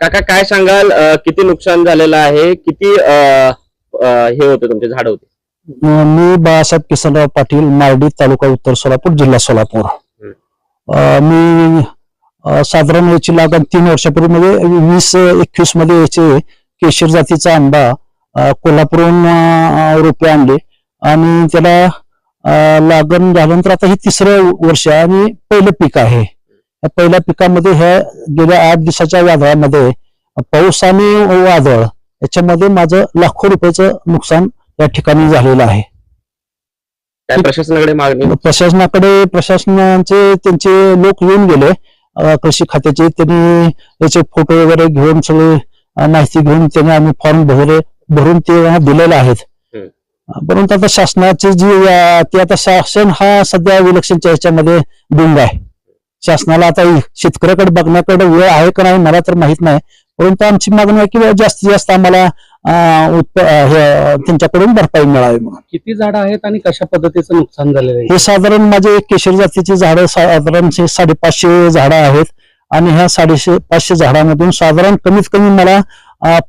काका काय सांगाल? किती नुकसान झालेलं आहे? किती हे होते तुमचे झाड होते? मी बाळासाहेब किसनराव पाटील मार्डी तालुका उत्तर सोलापूर जिल्हा सोलापूर. मी साधारण याची लागण तीन वर्षापूर्वी म्हणजे वीस एकवीसमध्ये याचे केशर जातीचा आंबा कोल्हापूरहून रोपे आणले. आणि त्याला लागण झाल्यानंतर आता हे तिसरं वर्ष आणि पहिलं पीक आहे. पहिल्या पिकामध्ये ह्या गेल्या आठ दिवसाच्या वादळामध्ये पाऊस आणि वादळ याच्यामध्ये माझं लाखो रुपयाचं नुकसान या ठिकाणी झालेलं आहे. प्रशासनाकडे मागणी? प्रशासनाकडे प्रशासनाचे त्यांचे लोक येऊन गेले. कृषी खात्याचे त्यांनी याचे फोटो वगैरे घेऊन सगळे माहिती घेऊन त्यांनी आम्ही फॉर्म भरले भरून ते दिलेले आहेत. परंतु आता शासनाचे जी ते आता शासन हा सध्या विलक्षणच्या ह्याच्यामध्ये गुंग आहे. शासनाला आता शेतकऱ्याकडे बघण्याकडे वेळ आहे का नाही मला तर माहीत नाही. परंतु आमची मागणी आहे की जास्तीत जास्त आम्हाला हे, त्यांच्याकडून भरपाई मिळावी म्हणून. किती झाडं आहेत आणि कशा पद्धतीचं नुकसान झालेलं आहे? हे साधारण माझे केशर जातीची झाडं साधारण साडेपाचशे झाडं आहेत आणि ह्या साडेशे पाचशे झाडामधून साधारण कमीत कमी मला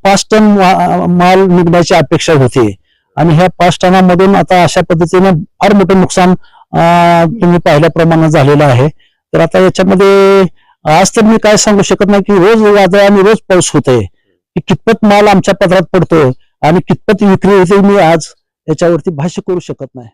पाच टन माल निघण्याची अपेक्षा होती. आणि ह्या पाच टनामधून आता अशा पद्धतीने फार मोठं नुकसान तुम्ही पाहिल्याप्रमाणे झालेलं आहे. तर आता याच्यामध्ये आज तर मी काय सांगू शकत नाही की रोज वादळ आणि रोज पाऊस होतोय. की कितपत माल आमच्या पदरात पडतोय आणि कितपत विक्री होते मी आज याच्यावरती भाष्य करू शकत नाही.